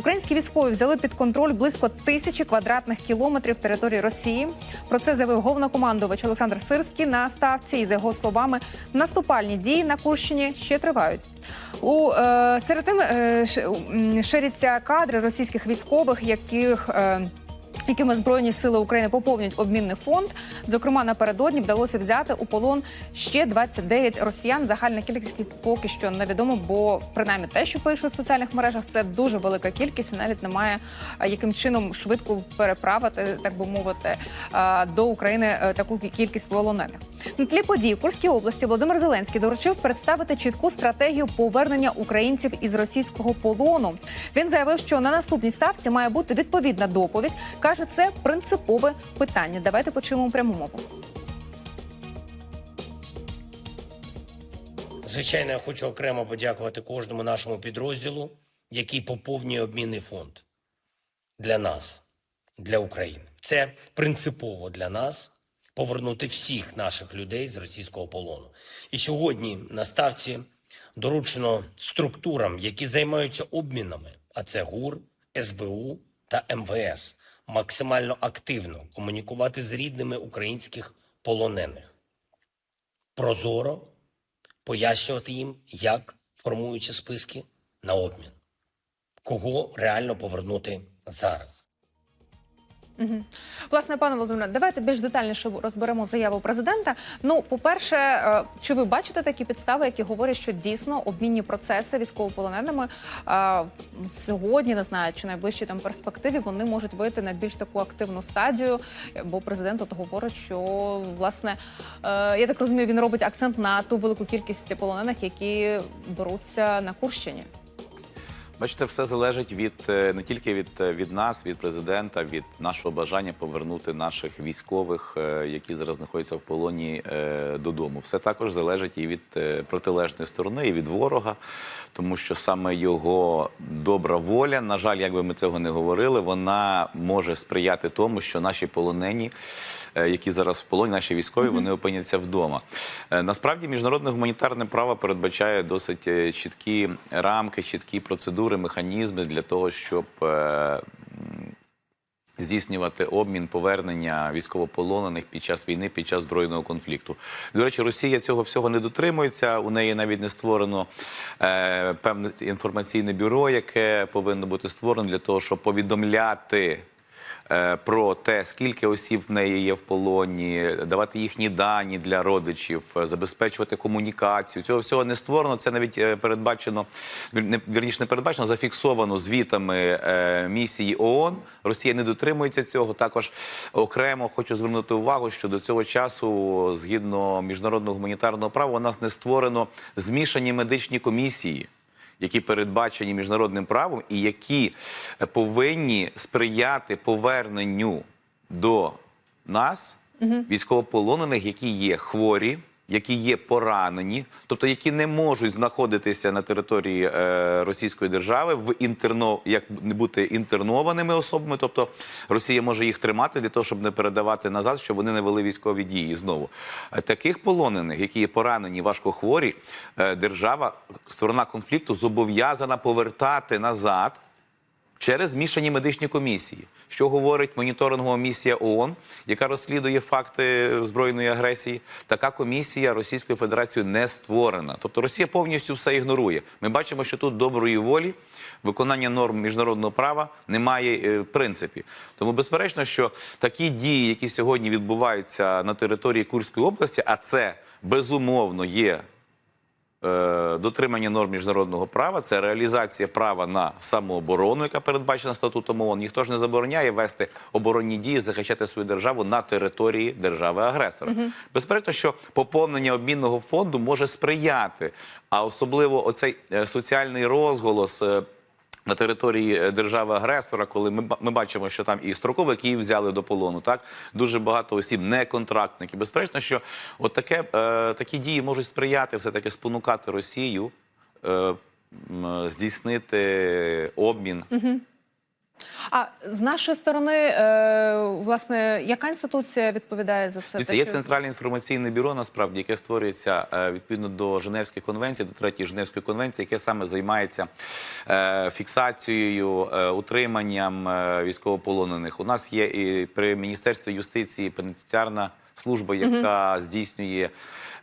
Українські військові взяли під контроль близько тисячі квадратних кілометрів території Росії. Про це заявив головнокомандувач Олександр Сирський на ставці. І за його словами, наступальні дії на Курщині ще тривають. У е, серед тим е, ширяться кадри російських військових, яких е, якими збройні сили України поповнюють обмінний фонд. Зокрема, напередодні вдалося взяти у полон ще 29 росіян. Загальна кількість поки що невідомо, бо принаймні те, що пишуть в соціальних мережах, це дуже велика кількість, навіть немає яким чином швидко переправити, так би мовити, до України е, таку кількість полонених. На тлі подій Курській області Володимир Зеленський доручив представити чітку стратегію повернення українців із російського полону. Він заявив, що на наступній ставці має бути відповідна доповідь. каже, це принципове питання. Давайте почуємо пряму мову. Звичайно, я хочу окремо подякувати кожному нашому підрозділу, який поповнює обмінний фонд для нас, для України. Це принципово для нас повернути всіх наших людей з російського полону. І сьогодні на ставці доручено структурам, які займаються обмінами, а це ГУР, СБУ та МВС, максимально активно комунікувати з рідними українських полонених. Прозоро пояснювати їм, як формуються списки на обмін, кого реально повернути зараз. Власне, пане Володимире, давайте більш детальніше розберемо заяву президента. Ну, по-перше, е, чи ви бачите такі підстави, які говорять, що дійсно обмінні процеси військовополоненими е, сьогодні, не знаю, чи найближчій там перспективі вони можуть вийти на більш таку активну стадію? Бо президент от говорить, що власне е, я так розумію, він робить акцент на ту велику кількість полонених, які беруться на Курщині. Бачите, все залежить від е, не тільки від, е, від нас, від президента, від нашого бажання повернути наших військових, е, які зараз знаходяться в полоні додому. Все також залежить і від протилежної сторони, і від ворога, тому що саме його добра воля, на жаль, як би ми цього не говорили, вона може сприяти тому, що наші полонені. Е, Які зараз в полоні, наші військові, вони опиняться вдома. Е, Насправді, міжнародне гуманітарне право передбачає досить е, чіткі рамки, чіткі процедури, механізми для того, щоб здійснювати обмін повернення військовополонених під час війни, під час збройного конфлікту. До речі, Росія цього всього не дотримується. У неї навіть не створено е, певне інформаційне бюро, яке повинно бути створено для того, щоб повідомляти. Е, Про те, скільки осіб в неї є в полоні, давати їхні дані для родичів, е, забезпечувати комунікацію. Цього всього не створено. Це навіть е, передбачено не- вірніше не передбачено, зафіксовано звітами місії ООН. Росія не дотримується цього. Також окремо хочу звернути увагу, що до цього часу, згідно міжнародного гуманітарного права, у нас не створено змішані медичні комісії які передбачені міжнародним правом, і які е, повинні сприяти поверненню до нас військовополонених, які є хворі. Які є поранені, тобто які не можуть знаходитися на території е, Російської держави в інтерно, як бути інтернованими особами, тобто Росія може їх тримати для того, щоб не передавати назад, щоб вони не вели військові дії. Знову Е, таких полонених, які є поранені, важкохворі, е, держава, сторона конфлікту, зобов'язана повертати назад через змішані медичні комісії, що говорить моніторингова місія ООН, яка розслідує факти збройної агресії. Така комісія Російською Федерацією не створена. Тобто Росія повністю все ігнорує. Ми бачимо, що тут доброї волі, виконання норм міжнародного права немає е, в принципі. Тому безперечно, що такі дії, які сьогодні відбуваються на території Курської області, а це безумовно є дотримання норм міжнародного права, це реалізація права на самооборону, яка передбачена статутом ООН. Ніхто ж не забороняє вести оборонні дії, захищати свою державу на території держави-агресора. Безперечно, що поповнення обмінного фонду може сприяти, а особливо оцей е, соціальний розголос. Е, на території е, держави-агресора, коли ми, ми бачимо, що там і строковики взяли до полону, так дуже багато осіб, не контрактники. Безперечно, що от таке, е, такі дії можуть сприяти все-таки спонукати Росію е, здійснити обмін А з нашої сторони, е, власне, яка інституція відповідає за все це? Є центральне інформаційне бюро, насправді, яке створюється е, відповідно до Женевської конвенції, до третьої Женевської конвенції, яке саме займається е, фіксацією, утриманням військовополонених. У нас є і при міністерстві юстиції пенітенціарна служба, яка здійснює.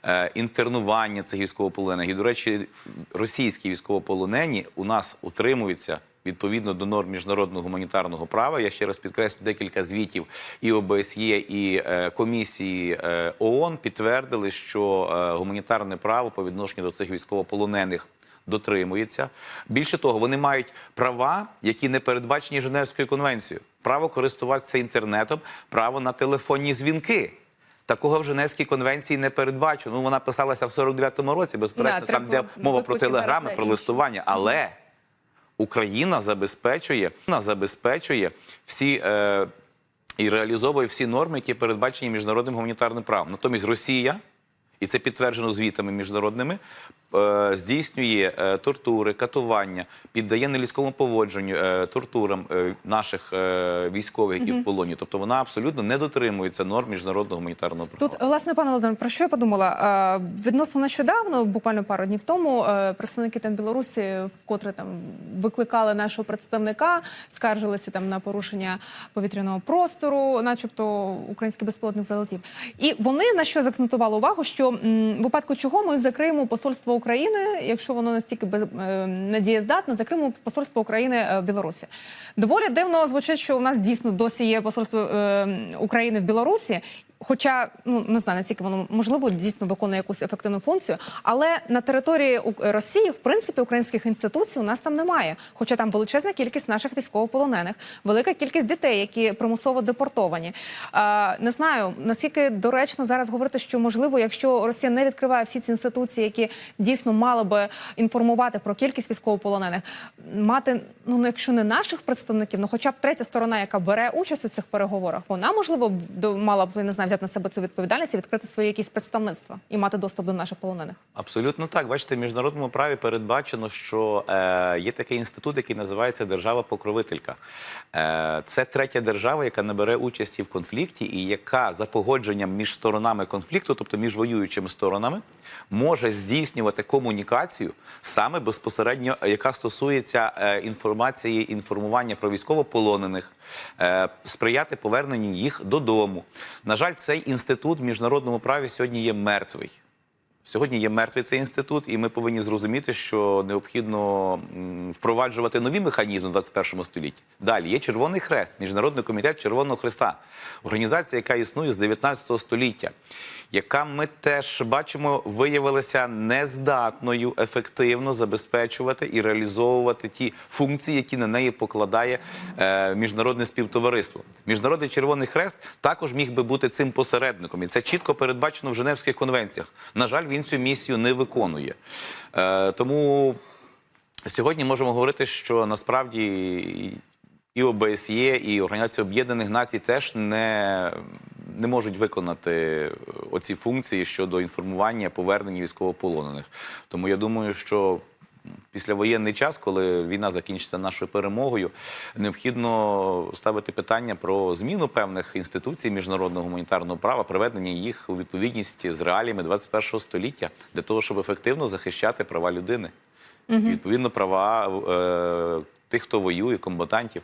е, Інтернування цих військовополонених. І, до речі, російські військовополонені у нас утримуються відповідно до норм міжнародного гуманітарного права. Я ще раз підкреслю декілька звітів і ОБСЄ, і е, комісії е, ООН підтвердили, що е, гуманітарне право по відношенню до цих військовополонених. Дотримується. Більше того, вони мають права, які не передбачені Женевською конвенцією. Право користуватися інтернетом, право на телефонні дзвінки. Такого в Женевській конвенції не передбачено. Ну, вона писалася в 49-му році, безперечно, Да, там де мова про телеграми, про листування. Але Україна забезпечує, забезпечує всі е, і реалізовує всі норми, які передбачені міжнародним гуманітарним правом. Натомість Росія, і це підтверджено звітами міжнародними, е, здійснює е, тортури, катування, піддає нелюдському поводженню, е, тортурам наших військових, які в полоні. Тобто вона абсолютно не дотримується норм міжнародного гуманітарного права. Тут, власне, пане Володимир, про що я подумала? Відносно нещодавно, буквально пару днів тому, представники там Білорусі, вкотре там викликали нашого представника, скаржилися там на порушення повітряного простору, начебто український безпілотник залетів. І вони на що закцентували увагу, що м, в випадку чого ми закриємо посольство України, якщо воно настільки е, недієздатне, закриємо посольство України е, в Білорусі. Доволі дивно звучить, що у нас дійсно досі є посольство е, України в Білорусі. Хоча ну не знаю, наскільки воно можливо дійсно виконує якусь ефективну функцію, але на території У- Росії, в принципі, українських інституцій у нас там немає. Хоча там величезна кількість наших військовополонених, велика кількість дітей, які примусово депортовані. Е, не знаю наскільки доречно зараз говорити, що можливо, якщо Росія не відкриває всі ці інституції, які дійсно мали би інформувати про кількість військовополонених, мати ну якщо не наших представників, ну хоча б третя сторона, яка бере участь у цих переговорах, вона можливо мала б не знаю, взяти на себе цю відповідальність і відкрити свої якісь представництва і мати доступ до наших полонених. Абсолютно так. Бачите, в міжнародному праві передбачено, що е, є такий інститут, який називається держава-покровителька. Е, це третя держава, яка не бере участі в конфлікті, і яка за погодженням між сторонами конфлікту, тобто між воюючими сторонами, може здійснювати комунікацію саме безпосередньо, яка стосується е, інформації, інформування про військовополонених, сприяти поверненню їх додому. На жаль, цей інститут в міжнародному праві сьогодні є мертвий. Сьогодні є мертвий цей інститут, і ми повинні зрозуміти, що необхідно впроваджувати нові механізми в 21 столітті. Далі є Червоний Хрест, Міжнародний комітет Червоного Хреста, організація, яка існує з 19 століття, яка ми теж бачимо виявилася нездатною ефективно забезпечувати і реалізовувати ті функції, які на неї покладає е, міжнародне співтовариство. Міжнародний Червоний Хрест також міг би бути цим посередником, і це чітко передбачено в Женевських конвенціях. На жаль, він цю місію не виконує. Е, тому сьогодні можемо говорити, що насправді і ОБСЄ, і Організація Об'єднаних Націй теж не, не можуть виконати оці функції щодо інформування повернення військовополонених. Тому я думаю, що післявоєнний час, коли війна закінчиться нашою перемогою, необхідно ставити питання про зміну певних інституцій міжнародного гуманітарного права, приведення їх у відповідність з реаліями 21 століття для того, щоб ефективно захищати права людини. угу. відповідно, права е, тих, хто воює, комбатантів.